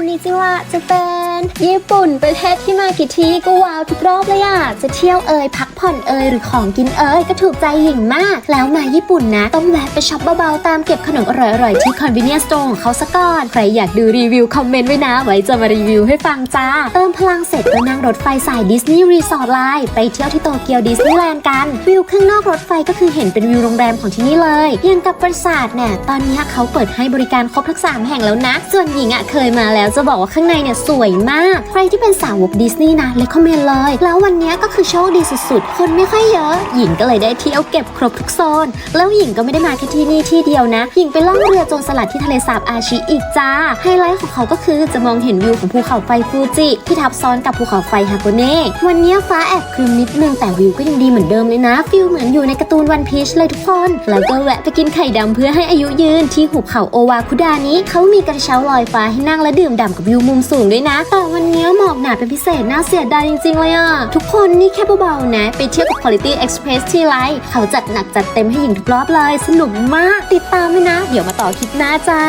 อนนี้จิว่าจะเป็นญี่ปุ่นประเทศที่มากี่ทีก็ว้าวทุกรอบเลยอะจะเที่ยวเอ่ยพักผ่อนเอ่ยหรือของกินเอ่ยก็ถูกใจหญิงมาก แล้วมาญี่ปุ่นนะ ต้องแวะไปช็อปเบาๆ ตามเก็บขนมอร่อยๆ ที่ convenience store ของเขาซะก่อน ใครอยากดูรีวิวคอมเมนต์ไว้นะ ไว้จะมารีวิวให้ฟังจ้า เติมพลังเสร็จก็นั่งรถไฟสายดิสนีย์รีสอร์ทไลน์ไปเที่ยวที่โตเกียวดิสนีย์แลนด์กันวิวข้างนอกรถไฟก็คือเห็นเป็นวิวโรงแรมของที่นี่เลยยังกับปราสาทเนี่ยตอนนี้เขาเปิดให้บริการครบทั้งสามแห่งแล้วนะ ส่วนหญิงอะเคยมาแล้วจะบอกว่าข้างในเนี่ยสวยมาก ใครที่เป็นสาวกดิสนีย์นะเลคคอมเมนเลย แล้ววันนี้ก็คือโชคดีสุดๆ คนไม่ค่อยเยอะ หญิงก็เลยได้เที่ยวเก็บครบทุกโซน แล้วหญิงก็ไม่ได้มาแค่ที่นี่ที่เดียวนะ หญิงไปล่องเรือโจรสลัดที่ทะเลสาบอาชิอีกจ้า ไฮไลท์ของเขาก็คือจะมองเห็นวิวของภูเขาไฟฟูจิที่ทับซ้อนกับภูเขาไฟฮาโกเน่ วันนี้ฟ้าแอบครึมนิดนึงแต่วิวก็ยังดีเหมือนเดิมเลยนะ ฟิลเหมือนอยู่ในการ์ตูนวันพีชเลยทุกคน แล้วก็แวะไปกินไข่ดำเพื่อให้อายุยืนที่หุบเขาโอวาคุดานี้เขามีกระเช้าลอยฟ้าให้นั่งและดื่มด่ำกับวิวมุมสูงด้วยนะ แต่วันเนี้หมอกหนาเป็นพิเศษน่าเสียดายจริงๆเลยอะ ทุกคนนี่แค่เบาๆนะ ไปเที่ยวกับ Quality Express ที่ไรเขาจัดหนักจัดเต็มให้หญิงทุกรอบเลย สนุกมาก ติดตามไว้นะ เดี๋ยวมาต่อคลิปหน้าจ้า